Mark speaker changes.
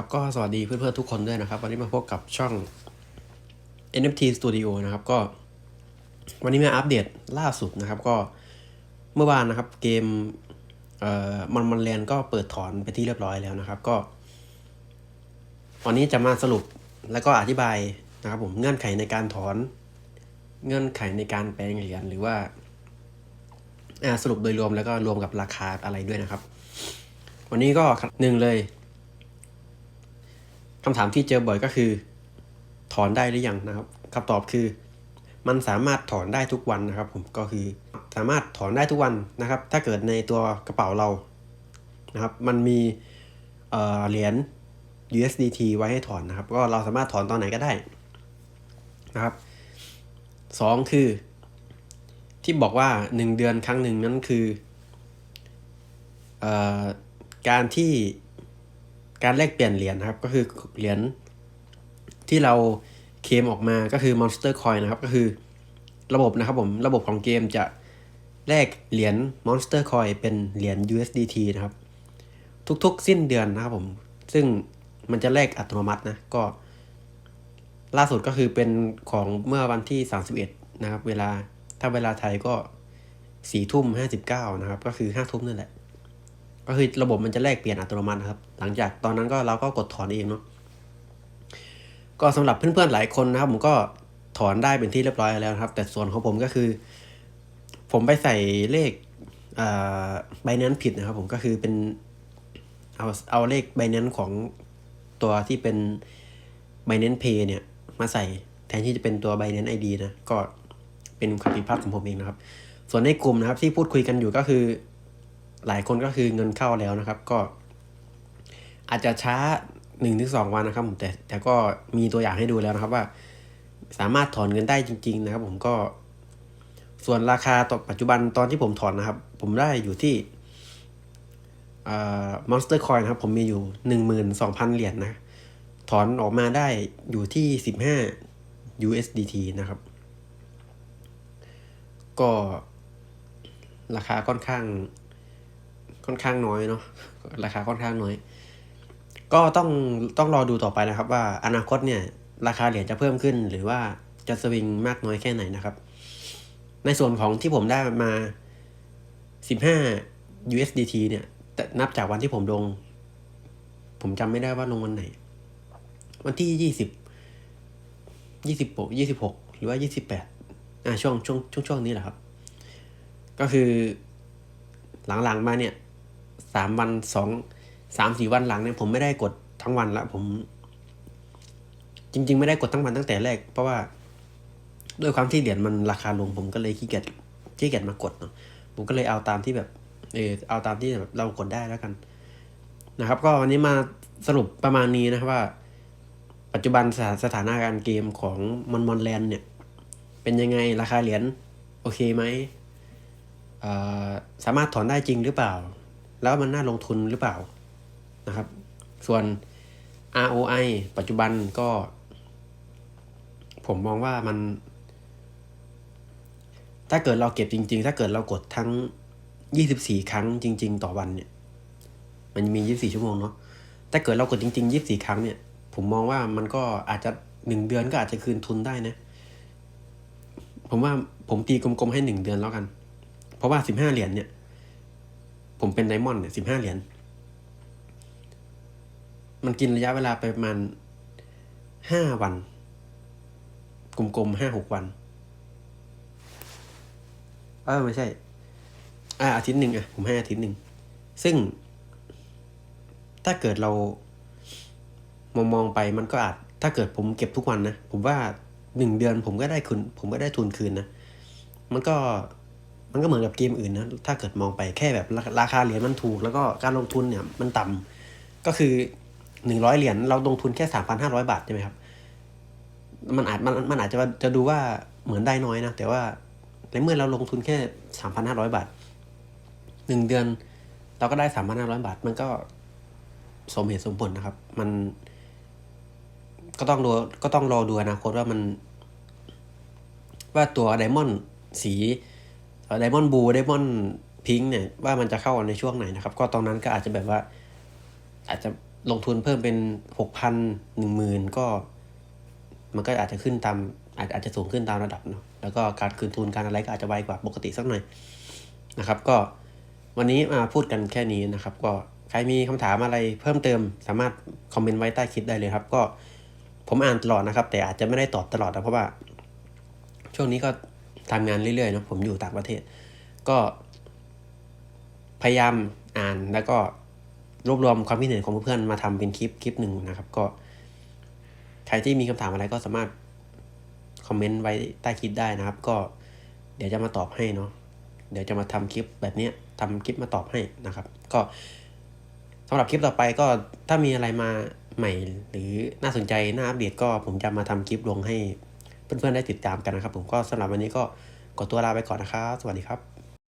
Speaker 1: ครับก็สวัสดีเพื่อนๆทุกคนด้วยนะครับ วันนี้มาพบกับช่อง NFT Studio นะครับก็ วันนี้มาอัปเดตล่าสุดนะครับ ก็เมื่อวานนะครับเกมเอ่อมันมันแลนก็เปิดถอนไปที่เรียบร้อยแล้วนะครับ ก็ วันนี้จะมาสรุปแล้วก็อธิบายนะครับผมเงื่อนไขในการถอน เงื่อนไขในการแปลงเหรียญหรือว่าอ่าสรุปโดยรวมแล้วก็รวมกับราคาอะไรด้วยนะครับ วันนี้ก็หนึ่งเลย คำถามที่เจอบ่อยก็คือ ถอนได้หรือยังนะครับคำตอบคือ มันสามารถถอนได้ทุกวันนะครับ ผมก็คือสามารถถอนได้ทุกวันนะครับ ถ้าเกิดในตัวกระเป๋าเรานะครับ มันมีเหรียญ USDT ไว้ให้ถอนนะครับ ก็เราสามารถถอนตอนไหนก็ได้นะครับสองคือ ที่บอกว่าหนึ่งเดือนครั้งหนึ่งนั้นคือออการที่ การแลกเปลี่ยนเหรียญนะครับ ก็คือเหรียญที่เราเคมออกมาก็คือ Monster Coin นะครับ ก็คือระบบนะครับผมระบบของเกมจะแลกเหรียญ Monster Coin เป็นเหรียญ USDT นะครับ ทุกๆ สิ้นเดือนนะครับผม ซึ่งมันจะแลกอัตโนมัตินะ ก็ ล่าสุดก็คือเป็นของเมื่อวันที่ 31 นะครับ เวลาถ้าเวลาไทยก็สี่ทุ่มห้าสิบเก้านะครับ ก็คือห้าทุ่มนั่นแหละ ก็คือระบบมันจะแลกเปลี่ยนอัตโนมัตินะครับ หลังจากตอนนั้นก็เราก็กดถอนเองเนาะก็สำหรับเพื่อนๆหลายคนนะครับ ผมก็ถอนได้เป็นที่เรียบร้อยแล้วครับ แต่ส่วนของผมก็คือ ผมไปใส่เลขใบนั้นผิดนะครับ ผมก็คือเป็นเอาเอาเลขใบนั้นของตัวที่เป็น b บ n a n c e Pay เนี่ย มาใส่แทนที่จะเป็นตัว b บ n a n c e ID นะ ก็เป็นความผิดพลาดของผมเองนะครับ ส่วนในกลุ่มนะครับที่พูดคุยกันอยู่ก็คือ หลายคนก็คือเงินเข้าแล้วนะครับ ก็อาจจะช้าหนึ่งถึงสองวันนะครับผมแต่แต่ก็มีตัวอย่างให้ดูแล้วนะครับว่า สามารถถอนเงินได้จริง ๆ นะครับ ผมก็ ส่วนราคาตอนปัจจุบันตอนที่ผมถอนนะครับ ผมได้อยู่ที่มอนสเตอร์คอยนะครับผมมีอยู่หนึ่งหมื่นสองพันเหรียญนะ ถอนออกมาได้อยู่ที่สิบห้า USDT นะครับ ก็ราคาค่อนข้าง ค่อนข้างน้อยเนาะราคาค่อนข้างน้อย ก็ต้องต้องรอดูต่อไปนะครับ ว่าอนาคตเนี่ยราคาเหรียญจะเพิ่มขึ้น หรือว่าจะสวิงมากน้อยแค่ไหนนะครับ ในส่วนของที่ผมได้มา 15 USDT เนี่ยนับจากวันที่ผมลง ผมจำไม่ได้ว่าลงวันไหน วันที่ 20 26 26 หรือว่า 28อ่าช่วงช่วงช่วงช่วงนี้แหละครับ ก็คือหลังๆมาเนี่ย สามวันสองสามสี่วันหลังเนี่ยผมไม่ได้กดทั้งวันละผม จริง ๆ ไม่ได้กดทั้งวันตั้งแต่แรก เพราะว่าด้วยความที่เหรียญมันราคาลงผมก็เลยขี้เกียจขี้เกียจมากดเนาะผมก็เลยเอาตามที่แบบเออเอาตามที่แบบเรากดได้แล้วกัน นะครับ ก็วันนี้มาสรุปประมาณนี้นะครับว่า ปัจจุบันสถสถานะการเกมของมอนมอนแลนเนี่ย เป็นยังไงราคาเหรียญโอเคไหมสามารถถอนได้จริงหรือเปล่า แล้วมันน่าลงทุนหรือเปล่านะครับ ส่วน ROI ปัจจุบันก็ ผมมองว่ามัน ถ้าเกิดเราเก็บจริง ๆ ถ้าเกิดเรากดทั้ง 24 ครั้งจริง ๆ ต่อวันเนี่ย มันมี 24 ชั่วโมงเนาะถ้าเกิดเรากดจริง ๆ 24 ครั้งเนี่ย ผมมองว่ามันก็อาจจะหนึ่งเดือนก็อาจจะคืนทุนได้นะ ผมว่าผมตีกลมๆให้หนึ่งเดือนแล้วกัน เพราะว่าสิบห้าเหรียญเนี่ย ผมเป็นไดมอนด์เนี่ยสิบห้าเหรียญ มันกินระยะเวลาไปประมาณห้าวัน กลมๆห้าหกวัน เออไม่ใช่ อ่าอาทิตย์หนึ่งอะ ผมให้อาทิตย์หนึ่ง ซึ่ง ถ้าเกิดเรามองมองไปมันก็อาจ ถ้าเกิดผมเก็บทุกวันนะ ผมว่าหนึ่งเดือนผมก็ได้คืน ผมก็ได้ทุนคืนนะ มันก็ มันก็เหมือนกับเกมอื่นนะถ้าเกิดมองไปแค่แบบราคาเหรียญมันถูก แล้วก็การลงทุนเนี่ยมันต่ำก็คือหนึ่งร้อยเหรียญเราลงทุนแค่สามพันห้าร้อยบาทใช่ไหมครับ มันอาจมันมันอาจจะจะดูว่าเหมือนได้น้อยนะ แต่ว่าในเมื่อเราลงทุนแค่สามพันห้าร้อยบาทหนึ่งเดือน เราก็ได้สามพันห้าร้อยบาท มันก็สมเหตุสมผลนะครับ มันก็ต้องดูก็ต้องรอดูอนาคตว่ามัน ว่าตัวไดมอนด์สี ไดมอนด์บูไดมอนด์พิงค์เนี่ยว่ามันจะเข้าในช่วงไหนนะครับ ก็ตรงนั้นก็อาจจะแบบว่า อาจจะลงทุนเพิ่มเป็นหกพันหนึ่งหมื่นก็ มันก็อาจจะขึ้นตามอาจอาจจะสูงขึ้นตามระดับเนาะแล้วก็การคืนทุนการอะไรก็อาจจะไวกว่าปกติสักหน่อยนะครับ ก็วันนี้มาพูดกันแค่นี้นะครับ ก็ใครมีคำถามอะไรเพิ่มเติม สามารถคอมเมนต์ไว้ใต้คลิปได้เลยครับ ก็ผมอ่านตลอดนะครับ แต่อาจจะไม่ได้ตอบตลอดนะเพราะว่า ช่วงนี้ก็ ทำงานเรื่อยๆเนาะผมอยู่ต่างประเทศ ก็พยายามอ่านแล้วก็รวบรวมความคิดเห็นของเพื่อนๆมาทำเป็นคลิปคลิปหนึ่งนะครับ ก็ ใครที่มีคำถามอะไรก็สามารถคอมเมนต์ไว้ใต้คลิปได้นะครับ ก็เดี๋ยวจะมาตอบให้เนาะเดี๋ยวจะมาทำคลิปแบบนี้ยทำคลิปมาตอบให้นะครับ ก็สำหรับคลิปต่อไปก็ถ้ามีอะไรมาใหม่ หรือน่าสนใจน่าอัปเดตก็ผมจะมาทำคลิปลงให้ เพื่อนๆได้ติดตามกันนะครับ ผมก็สำหรับวันนี้ก็ขอตัวลาไปก่อนนะครับ สวัสดีครับ